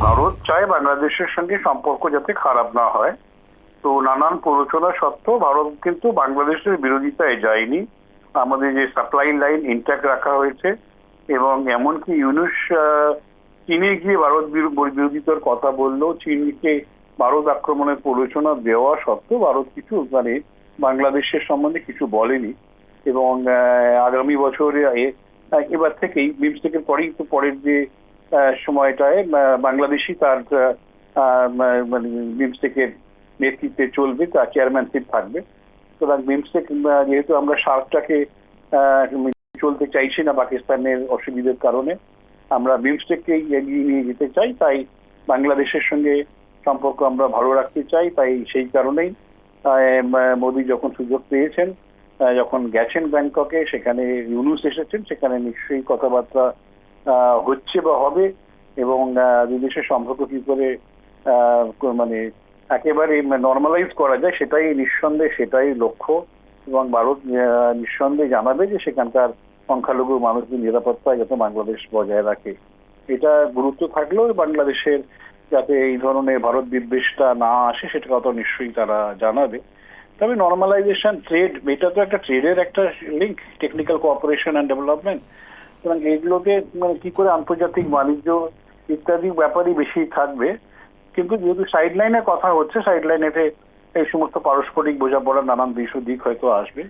ভারত চায় বাংলাদেশের সঙ্গে সম্পর্ক যাতে খারাপ না হয়। তো নানান প্ররোচনা সত্ত্বেও ভারত কিন্তু বাংলাদেশের বিরোধিতায় যায়নি। আমাদের যে সাপ্লাই লাইন ইন্ট্যাক্ট রাখা হয়েছে এবং এমনকি ইউনুস চীনে গিয়ে ভারত বিরো- বিরোধিতার কথা বললেও চীনকে ভারত আক্রমণের প্ররোচনা দেওয়া সত্ত্বেও ভারত কিছু মানে বাংলাদেশের সম্বন্ধে কিছু বলেনি এবং আগামী বছরে এবার থেকেই বিমস্টেকের পরেই তো পরের যে সময়টায় বাংলাদেশি তার মানে বিমস্টেকের নেতৃত্বে চলবে, তার চেয়ারম্যানশিপ থাকবে। সুতরাং বিমস্টেক যেহেতু আমরা সার্কটাকে চলতে চাইছি না পাকিস্তানের অসুবিধার কারণে, আমরা বিমস্টেককে এগিয়ে নিয়ে যেতে চাই, তাই বাংলাদেশের সঙ্গে সম্পর্ক আমরা ভালো রাখতে চাই, তাই সেই কারণেই মোদী যখন সুযোগ পেয়েছেন যখন গেছেন ব্যাংককে, সেখানে ইউনুস এসেছেন, সেখানে নিশ্চয়ই কথাবার্তা হচ্ছে বা হবে এবং দুই দেশের সম্পর্ক কি করে মানে একেবারে নর্মালাইজ করা যায়, সেটাই নিঃসন্দেহে, সেটাই লক্ষ্য এবং ভারত নিঃসন্দেহে জানাবে যে সেখানকার সংখ্যালঘু মানুষদের নিরাপত্তা যাতে বাংলাদেশ বজায় রাখে। এটা গুরুত্ব থাকলেও বাংলাদেশের যাতে এই ধরনের ভারত বিদ্বেষটা না আসে, সেটা কথা নিশ্চয়ই তারা জানাবে। তবে নর্মালাইজেশন ট্রেড এটা তো একটা ট্রেডের একটা link technical cooperation and development সুতরাং এগুলোকে মানে কি করে আন্তর্জাতিক বাণিজ্য ইত্যাদি ব্যাপারই বেশি থাকবে। কিন্তু যেহেতু সাইডলাইনে কথা হচ্ছে সাইড লাইনেতে এই সমস্ত পারস্পরিক বোঝাপড়া নানান দিক হয়তো আসবে।